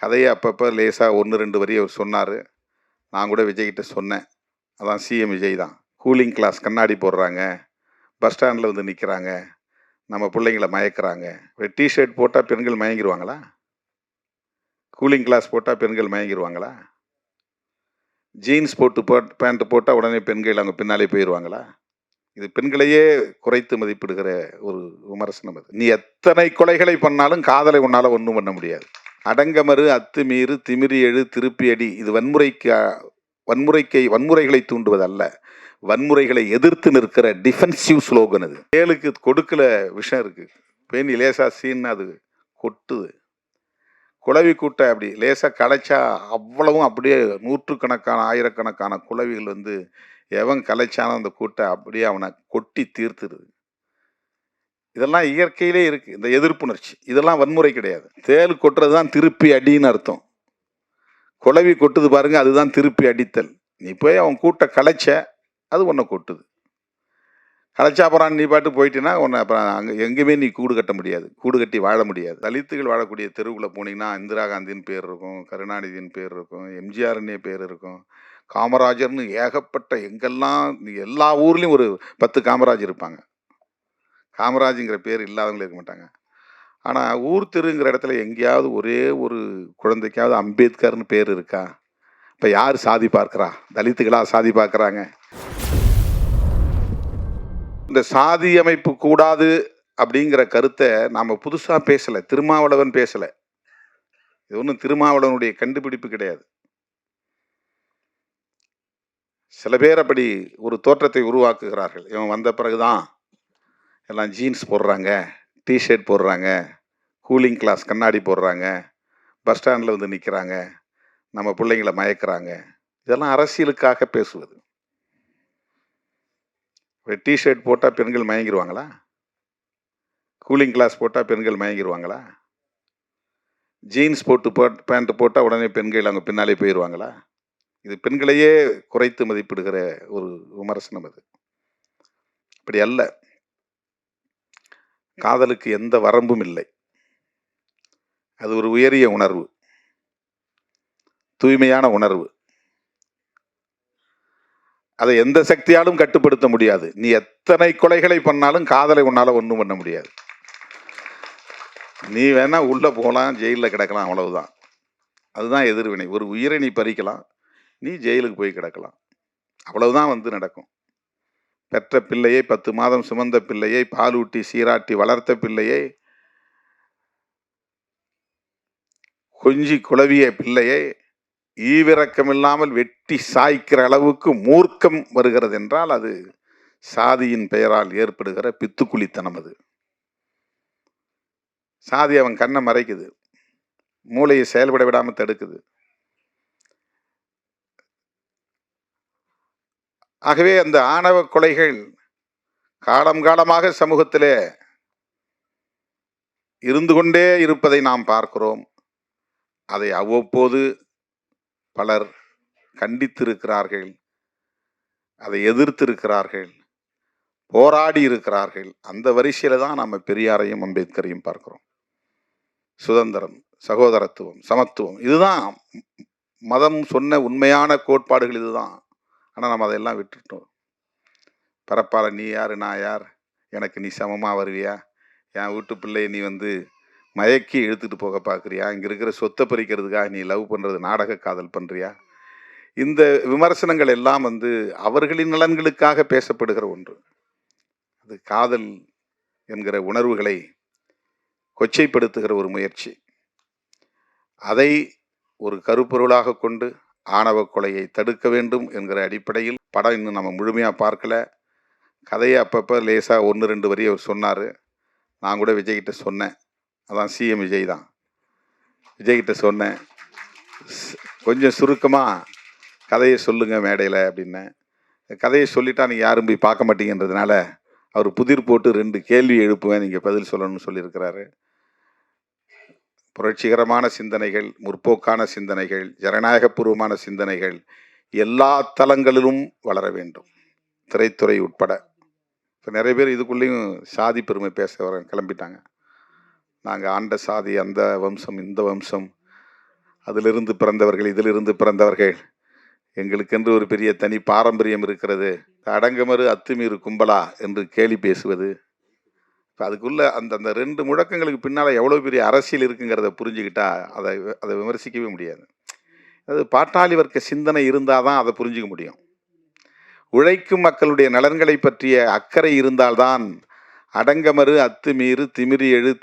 கதையை அப்பப்போ லேசாக ஒன்று ரெண்டு வரி அவர் சொன்னார். நான் கூட விஜய்கிட்ட சொன்னேன். அதான் சிஎம் விஜய் தான். கூலிங் கிளாஸ் கண்ணாடி போடுறாங்க. பஸ் ஸ்டாண்டில் வந்து நிற்கிறாங்க நம்ம பிள்ளைங்களை மயக்கிறாங்க. டிஷர்ட் போட்டால் பெண்கள் மயங்கிருவாங்களா? கூலிங் கிளாஸ் போட்டால் பெண்கள் மயங்கிருவாங்களா? ஜீன்ஸ் போட்டு போட் பேண்ட் போட்டால் உடனே பெண்கள் அவங்க பின்னாலே போயிடுவாங்களா இது பெண்களையே குறைத்து மதிப்பிடுகிற ஒரு விமர்சனம் அது. நீ எத்தனை கொலைகளை பண்ணாலும் காதலை உன்னால் ஒன்றும் பண்ண முடியாது. அடங்கமறு அத்துமீறு திமிரி எழு இது வன்முறைக்கு வன்முறைக்கை வன்முறைகளை தூண்டுவதல்ல. வன்முறைகளை எதிர்த்து நிற்கிற டிஃபென்சிவ் ஸ்லோகன் அது. ஏழுக்கு கொடுக்கல விஷயம் இருக்குது பேணி லேசா சீன் அது கொட்டுது. குளவி கூட்டை அப்படி லேசாக கலைச்சா அவ்வளவும் அப்படியே நூற்றுக்கணக்கான ஆயிரக்கணக்கான குளவிகள் வந்து எவன் கலைச்சானோ அந்த கூட்டை அப்படியே அவனை கொட்டி தீர்த்துருது இதெல்லாம் இயற்கையிலே இருக்குது இந்த எதிர்ப்புணர்ச்சி. இதெல்லாம் வன்முறை கிடையாது. தேல் கொட்டுறது தான் திருப்பி அடின்னு அர்த்தம். குழவி கொட்டுது பாருங்கள் அதுதான் திருப்பி அடித்தல். நீ போய் அவன் கூட்ட கலைச்ச அது உன்னை கொட்டுது. கலைச்சா அப்புறம் நீ பாட்டு போயிட்டீங்கன்னா உன்னை அப்புறம் அங்கே எங்கேயுமே நீ கூடு கட்ட முடியாது. கூடு கட்டி வாழ முடியாது. தலித்துகள் வாழக்கூடிய தெருவுக்குள்ளே போனீங்கன்னா இந்திரா காந்தின்னு பேர் இருக்கும் கருணாநிதியின் பேர் இருக்கும் எம்ஜிஆர்னே பேர் இருக்கும். காமராஜர்னு ஏகப்பட்ட எங்கெல்லாம் எல்லா ஊர்லேயும் ஒரு பத்து காமராஜ் இருப்பாங்க. காமராஜுங்கிற பேர் இல்லாதவங்களே இருக்க மாட்டாங்க. ஆனால் ஊர் தெருங்கிற இடத்துல எங்கேயாவது ஒரே ஒரு குழந்தைக்காவது அம்பேத்கர்னு பேர் இருக்கா? இப்போ யார் சாதி பார்க்குறா? தலித்துகளாக சாதி பார்க்குறாங்க? இந்த சாதி அமைப்பு கூடாது அப்படிங்கிற கருத்தை நாம் புதுசாக பேசலை திருமாவளவன் பேசலை. இது ஒன்றும் திருமாவளவனுடைய கண்டுபிடிப்பு கிடையாது. சில பேர் அப்படி ஒரு தோற்றத்தை உருவாக்குகிறார்கள். இவன் வந்த பிறகுதான் எல்லாம் ஜீன்ஸ் போடுறாங்க டிஷர்ட் போடுறாங்க கூலிங் கிளாஸ் கண்ணாடி போடுறாங்க பஸ் ஸ்டாண்டில் வந்து நிற்கிறாங்க நம்ம பிள்ளைங்களை மயக்கிறாங்க. இதெல்லாம் அரசியலுக்காக பேசுவது. டிஷர்ட் போட்டால் பெண்கள் மயங்கிருவாங்களா? கூலிங் கிளாஸ் போட்டால் பெண்கள் மயங்கிருவாங்களா? ஜீன்ஸ் போட்டு போட் பேண்ட் போட்டால் உடனே பெண்கள் அவங்க பின்னாலே போயிடுவாங்களா இது பெண்களையே குறைத்து மதிப்பிடுகிற ஒரு விமர்சனம் அது. அப்படி அல்ல. காதலுக்கு எந்த வரம்பும் இல்லை. அது ஒரு உயரிய உணர்வு. தூய்மையான உணர்வு. அதை எந்த சக்தியாலும் கட்டுப்படுத்த முடியாது. நீ எத்தனை கொலைகளை பண்ணாலும் காதலை உன்னால ஒன்றும் பண்ண முடியாது. நீ வேணா உள்ளே போகலாம் ஜெயிலில் கிடக்கலாம் அவ்வளவுதான். அதுதான் எதிர்வினை. ஒரு உயிரை நீ பறிக்கலாம் நீ ஜெயிலுக்கு போய் கிடக்கலாம். அவ்வளவுதான் வந்து நடக்கும். பெற்ற பிள்ளையை பத்து மாதம் சுமந்த பிள்ளையை பாலூட்டி சீராட்டி வளர்த்த பிள்ளையை கொஞ்சி குழவிய பிள்ளையை ஈவிரக்கமில்லாமல் வெட்டி சாய்க்கிற அளவுக்கு மூர்க்கம் வருகிறது என்றால் அது சாதியின் பெயரால் ஏற்படுகிற பித்துக்குழித்தனம் அது. சாதி அவன் கண்ணை மறைக்குது. மூளையை செயல்பட விடாமல் தடுக்குது. ஆகவே அந்த ஆணவ கொலைகள் காலம் காலமாக சமூகத்திலே இருந்து கொண்டே இருப்பதை நாம் பார்க்கிறோம். அதை அவ்வப்போது பலர் கண்டித்திருக்கிறார்கள். அதை எதிர்த்திருக்கிறார்கள். போராடி இருக்கிறார்கள் அந்த வரிசையில் தான் நம்ம பெரியாரையும் அம்பேத்கரையும் பார்க்கிறோம். சுதந்திரம் சகோதரத்துவம் சமத்துவம் இதுதான் மதம் சொன்ன உண்மையான கோட்பாடுகள் இதுதான். ஆனால் நம்ம அதெல்லாம் விட்டுட்டோம். பரப்பால நீ யார் நான் யார்? எனக்கு நீ சமமாக வருவியா? என் வீட்டு பிள்ளையை நீ வந்து மயக்கி இழுத்துட்டு போக பார்க்குறியா இங்கே இருக்கிற சொத்தை பறிக்கிறதுக்காக நீ லவ் பண்ணுறது நாடக காதல் பண்ணுறியா இந்த விமர்சனங்கள் எல்லாம் வந்து அவர்களின் நலன்களுக்காக பேசப்படுகிற ஒன்று. அது காதல் என்கிற உணர்வுகளை கொச்சைப்படுத்துகிற ஒரு முயற்சி. அதை ஒரு கருப்பொருளாக கொண்டு ஆணவ கொலையை தடுக்க வேண்டும் என்கிற அடிப்படையில் படம் இன்னும் நம்ம முழுமையாக பார்க்கல. கதையை அப்பப்போ லேசாக ஒன்று ரெண்டு வரி அவர் சொன்னார். நான் கூட விஜய்கிட்ட சொன்னேன். அதான் சிஎம் விஜய் தான். விஜய்கிட்ட சொன்னேன். கொஞ்சம் சுருக்கமாக கதையை சொல்லுங்கள் மேடையில் அப்படின்னேன் கதையை சொல்லிட்டா நீங்கள் யாரும் போய் பார்க்க மாட்டீங்கன்றதுனால அவர் புதிர் போட்டு ரெண்டு கேள்வி எழுப்புவேன் நீங்கள் பதில் சொல்லணும்னு சொல்லியிருக்கிறாரு. புரட்சிகரமான சிந்தனைகள் முற்போக்கான சிந்தனைகள் ஜனநாயகபூர்வமான சிந்தனைகள் எல்லா தளங்களிலும் வளர வேண்டும். திரைத்துறை உட்பட. இப்போ நிறைய பேர் இதுக்குள்ளேயும் சாதி பெருமை பேச வர கிளம்பிட்டாங்க. நாங்கள் ஆண்ட சாதி அந்த வம்சம் இந்த வம்சம் அதிலிருந்து பிறந்தவர்கள் இதிலிருந்து பிறந்தவர்கள். எங்களுக்கென்று ஒரு பெரிய தனி பாரம்பரியம் இருக்கிறது. அடங்கமறு அத்துமீறு கும்பலா என்று கேலி பேசுவது இப்போ அதுக்குள்ள அந்த அந்த ரெண்டு முழக்கங்களுக்கு பின்னால் எவ்வளோ பெரிய அரசியல் இருக்குங்கிறத புரிஞ்சுக்கிட்டா அதை அதை விமர்சிக்கவே முடியாது. அது பாட்டாளி வர்க்க சிந்தனை இருந்தால் தான் அதை புரிஞ்சுக்க முடியும். உழைக்கும் மக்களுடைய நலன்களை பற்றிய அக்கறை இருந்தால்தான் அடங்கமறு அத்துமீறு திமிரி எழு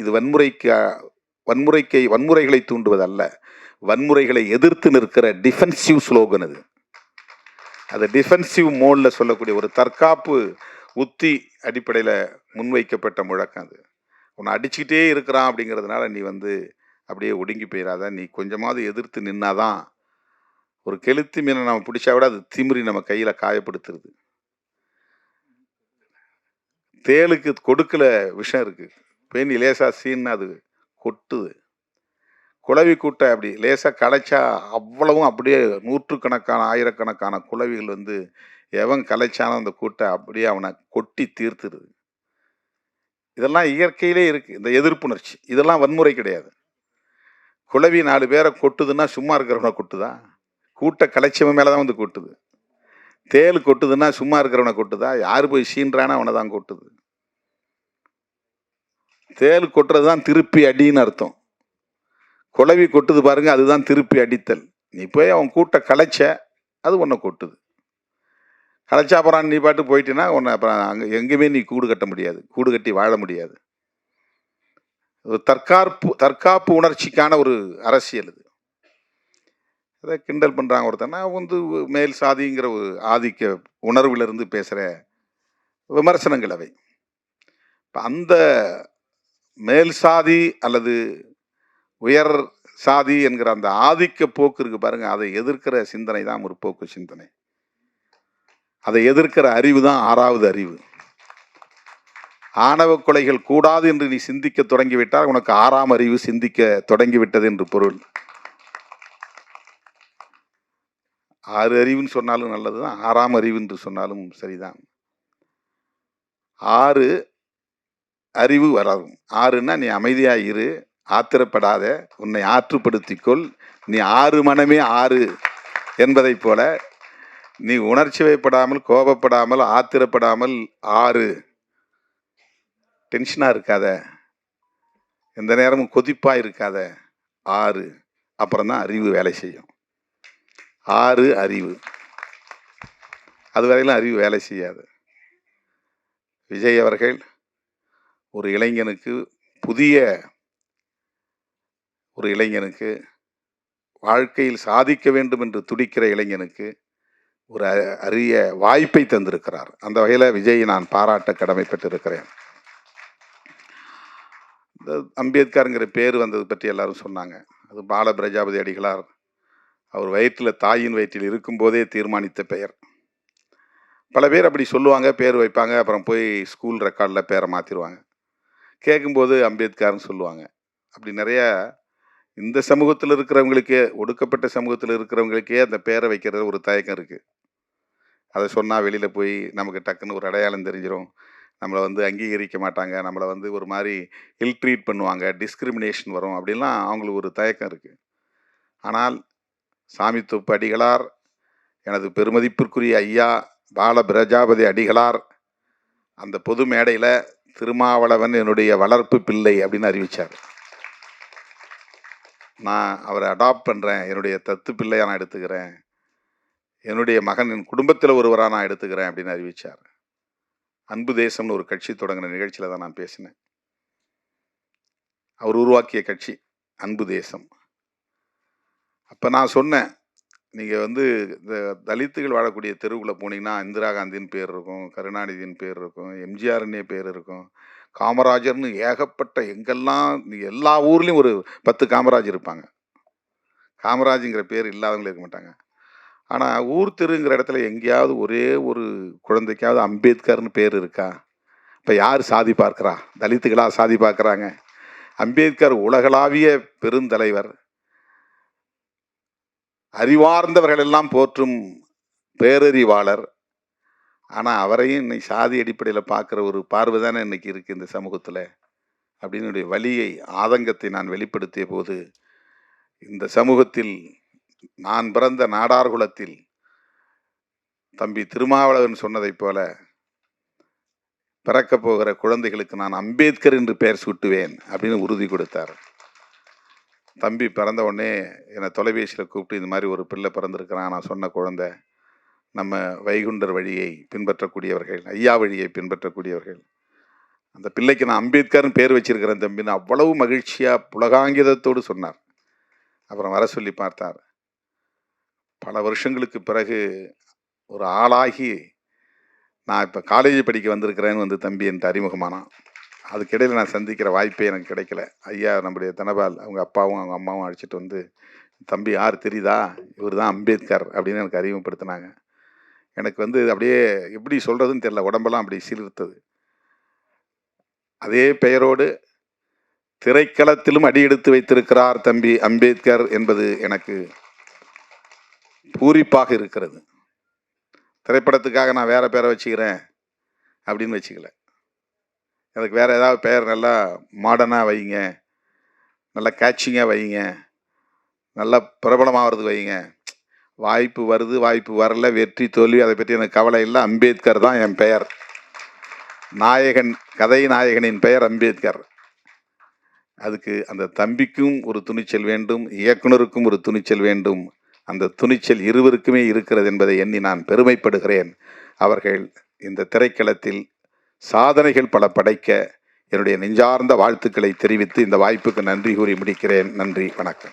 இது வன்முறைக்கு வன்முறைக்கை வன்முறைகளை தூண்டுவதல்ல. வன்முறைகளை எதிர்த்து நிற்கிற டிஃபென்சிவ் ஸ்லோகன் அது. அது டிஃபென்சிவ் மோடில் சொல்லக்கூடிய ஒரு தற்காப்பு உத்தி அடிப்படையில் முன்வைக்கப்பட்ட முழக்கம் அது. உன்னை அடிச்சுக்கிட்டே இருக்கிறான் அப்படிங்கிறதுனால நீ வந்து அப்படியே ஒடுங்கி போயிடாத நீ கொஞ்சமாவது எதிர்த்து நின்னாதான் ஒரு கெளுத்தி மீனை நம்ம பிடிச்சா விட அது திமிரி நம்ம கையில் காயப்படுத்துறது தேளுக்கு கொடுக்கல விஷம் இருக்குது பெண் லேசாக சீன்னு அது கொட்டுது. குளவி கூட்டை அப்படி லேசாக கடைச்சா அவ்வளவும் அப்படியே நூற்றுக்கணக்கான ஆயிரக்கணக்கான குளவிகள் வந்து எவன் கலைச்சானோ அந்த கூட்டை அப்படியே அவனை கொட்டி தீர்த்துடுது. இதெல்லாம் இயற்கையிலே இருக்குது இந்த எதிர்ப்புணர்ச்சி. இதெல்லாம் வன்முறை கிடையாது. குழவி நாலு பேரை கொட்டுதுன்னா சும்மா இருக்கிறவனை கொட்டுதா? கூட்டை கலைச்சவன் மேலே தான் வந்து கொட்டுது. தேள் கொட்டுதுன்னா சும்மா இருக்கிறவனை கொட்டுதா? யார் போய் சீன்றானோ அவனை தான் கொட்டுது. தேள் கொட்டுறது தான் திருப்பி அடின்னு அர்த்தம். குழவி கொட்டுது பாருங்க அதுதான் திருப்பி அடித்தல். நீ போய் அவன் கூட்ட கலைச்ச அது உன்னை கொட்டுது. கலைச்சா அப்புறம் நீ பாட்டு போயிட்டீன்னா உன்னை அப்புறம் அங்கே எங்கேயுமே நீ கூடு கட்ட முடியாது. கூடு கட்டி வாழ முடியாது. ஒரு தற்காப்பு தற்காப்பு உணர்ச்சிக்கான ஒரு அரசியல் இது அதை கிண்டல் பண்ணுறாங்க ஒருத்தனா. வந்து மேல் சாதிங்கிற ஒரு ஆதிக்க உணர்விலிருந்து பேசுகிற விமர்சனங்கள் அவை. இப்போ அந்த மேல் சாதி அல்லது உயர் சாதி என்கிற அந்த ஆதிக்க போக்கு இருக்குது பாருங்கள் அதை எதிர்க்கிற சிந்தனை தான் முற்போக்கு சிந்தனை. அதை எதிர்க்கிற அறிவு தான் ஆறாவது அறிவு. ஆணவ கொலைகள் கூடாது என்று நீ சிந்திக்க தொடங்கிவிட்டால் உனக்கு ஆறாம் அறிவு சிந்திக்க தொடங்கிவிட்டது என்று பொருள். ஆறு அறிவுன்னு சொன்னாலும் நல்லது தான் ஆறாம் அறிவு என்று சொன்னாலும் சரிதான். ஆறு அறிவு வளரும். ஆறுன்னா நீ அமைதியாக இரு ஆத்திரப்படாத உன்னை ஆற்றுப்படுத்திக்கொள் நீ ஆறு மனமே ஆறு என்பதைப் போல நீ உணர்ச்சி வைப்படாமல் கோபப்படாமல் ஆத்திரப்படாமல் ஆறு. டென்ஷனாக இருக்காத. எந்த நேரமும் கொதிப்பாக இருக்காத. ஆறு. அப்புறம் தான் அறிவு வேலை செய்யும். ஆறு அறிவு. அது வரையிலும் அறிவு வேலை செய்யாது. விஜய் அவர்கள் ஒரு இளைஞனுக்கு புதிய ஒரு இளைஞனுக்கு வாழ்க்கையில் சாதிக்க வேண்டும் என்று துடிக்கிற இளைஞனுக்கு ஒரு அ- அரிய வாய்ப்பை தந்திருக்கிறார். அந்த வகையில் விஜய் நான் பாராட்ட கடமைப்பட்டிருக்கிறேன். இந்த அம்பேத்கருங்கிற பேர் வந்தது பற்றி எல்லாரும் சொன்னாங்க. அது பால பிரஜாபதி அடிகளார். அவர் வயிற்றில் தாயின் வயிற்றில் இருக்கும்போதே தீர்மானித்த பெயர். பல பேர் அப்படி சொல்லுவாங்க பேர் வைப்பாங்க அப்புறம் போய் ஸ்கூல் ரெக்கார்டில் பேரை மாற்றிடுவாங்க கேட்கும்போது அம்பேத்கர்னு சொல்லுவாங்க. அப்படி நிறையா இந்த சமூகத்தில் இருக்கிறவங்களுக்கே ஒடுக்கப்பட்ட சமூகத்தில் இருக்கிறவங்களுக்கே அந்த பேரை வைக்கிறது ஒரு தயக்கம் இருக்குது அதை சொன்னால் வெளியில் போய் நமக்கு டக்குன்னு ஒரு அடையாளம் தெரிஞ்சிடும் நம்மளை வந்து அங்கீகரிக்க மாட்டாங்க. நம்மளை வந்து ஒரு மாதிரி இல் ட்ரீட் பண்ணுவாங்க. டிஸ்கிரிமினேஷன் வரும். அப்படின்லாம் அவங்களுக்கு ஒரு தயக்கம் இருக்குது ஆனால் சாமித்தொப்பு அடிகளார் எனது பெருமதிப்பிற்குரிய ஐயா பால பிரஜாபதி அடிகளார் அந்த பொது மேடையில் திருமாவளவன் என்னுடைய வளர்ப்பு பிள்ளை அப்படின்னு அறிவிச்சார். நான் அவரை அடாப்ட் பண்ணுறேன் என்னுடைய தத்து பிள்ளையை நான் எடுத்துக்கிறேன். என்னுடைய மகன் என் குடும்பத்தில் ஒருவராக நான் எடுத்துக்கிறேன் அப்படின்னு அறிவிச்சார். அன்பு தேசம்னு ஒரு கட்சி தொடங்கின நிகழ்ச்சியில் தான் நான் பேசினேன். அவர் உருவாக்கிய கட்சி அன்பு தேசம். அப்போ நான் சொன்னேன் நீங்கள் வந்து இந்த தலித்துகள் வாழக்கூடிய தெருவுக்குள்ளே போனீங்கன்னா இந்திரா காந்தின்னு பேர் இருக்கும் கருணாநிதியின் பேர் இருக்கும் எம்ஜிஆர்னே பேர் இருக்கும். காமராஜர்னு ஏகப்பட்ட எங்கெல்லாம் நீங்கள் எல்லா ஊர்லேயும் ஒரு பத்து காமராஜ் இருப்பாங்க. காமராஜுங்கிற பேர் இல்லாதவங்களே இருக்க மாட்டாங்க. ஆனால் ஊர் தெருங்கிற இடத்துல எங்கேயாவது ஒரே ஒரு குழந்தைக்காவது அம்பேத்கர்னு பேர் இருக்கா? இப்போ யார் சாதி பார்க்குறா? தலித்துகளாக சாதி பார்க்குறாங்க. அம்பேத்கர் உலகளாவிய பெருந்தலைவர். அறிவார்ந்தவர்கள் எல்லாம் போற்றும் பேரறிவாளர். ஆனால் அவரையும் இன்னைக்கு சாதி அடிப்படையில் பார்க்குற ஒரு பார்வை தானே இன்னைக்கு இருக்குது இந்த சமூகத்தில். அப்படின்னு வழியை ஆதங்கத்தை நான் வெளிப்படுத்திய போது இந்த சமூகத்தில் நான் பிறந்த நாடார் குலத்தில் தம்பி திருமாவளவன் சொன்னதைப் போல பிறக்கப் போகிற குழந்தைகளுக்கு நான் அம்பேத்கர் என்று பெயர் சூட்டுவேன் அப்படின்னு உறுதி கொடுத்தார். தம்பி பிறந்த உடனே என்னை தொலைபேசியில் கூப்பிட்டு இந்த மாதிரி ஒரு பிள்ளை பிறந்திருக்கிறான் நான் சொன்ன குழந்தை நம்ம வைகுண்டர் வழியை பின்பற்றக்கூடியவர்கள் ஐயா வழியை பின்பற்றக்கூடியவர்கள். அந்த பிள்ளைக்கு நான் அம்பேத்கர்னு பேர் வச்சிருக்கிறேன் தம்பின்னு அவ்வளவு மகிழ்ச்சியாக புலகாங்கிதத்தோடு சொன்னார். அப்புறம் வர சொல்லி பார்த்தார். பல வருஷங்களுக்கு பிறகு ஒரு ஆளாகி நான் இப்போ காலேஜ் படிக்க வந்திருக்கிறேன்னு வந்து தம்பி என்கிட்ட அறிமுகமானான். அதுக்கிடையில் நான் சந்திக்கிற வாய்ப்பே எனக்கு கிடைக்கல. ஐயா நம்முடைய தனபால் அவங்க அப்பாவும் அவங்க அம்மாவும் அழைச்சிட்டு வந்து தம்பி யார் தெரியுதா? இவர் தான் அம்பேத்கர் அப்படின்னு எனக்கு அறிமுகப்படுத்தினாங்க. எனக்கு வந்து அப்படியே எப்படி சொல்கிறதுன்னு தெரியல. உடம்பெல்லாம் அப்படி சீர்த்தது அதே பெயரோடு திரைக்களத்திலும் அடியெடுத்து வைத்திருக்கிறார் தம்பி அம்பேத்கர் என்பது எனக்கு பூரிப்பாக இருக்கிறது. திரைப்படத்துக்காக நான் வேற பேரை வச்சுக்கிறேன் அப்படின்னு வச்சுக்கல. எனக்கு வேறு ஏதாவது பெயர் நல்லா மாடர்னாக வைங்க. நல்லா கேட்சிங்காக வைங்க. நல்லா பிரபலமாகிறது வைங்க. வாய்ப்பு வருது வாய்ப்பு வரல வெற்றி தோல்வி அதை பற்றி எனக்கு கவலை இல்லை. அம்பேத்கர் தான் என் பெயர். நாயகன் கதை நாயகனின் பெயர் அம்பேத்கர். அதுக்கு அந்த தம்பிக்கும் ஒரு துணிச்சல் வேண்டும் இயக்குனருக்கும் ஒரு துணிச்சல் வேண்டும். அந்த துணிச்சல் இருவருக்குமே இருக்கிறது என்பதை எண்ணி நான் பெருமைப்படுகிறேன். அவர்கள் இந்த திரைக்களத்தில் சாதனைகள் பல படைக்க என்னுடைய நெஞ்சார்ந்த வாழ்த்துக்களை தெரிவித்து இந்த வாய்ப்புக்கு நன்றி கூறி முடிக்கிறேன். நன்றி. வணக்கம்.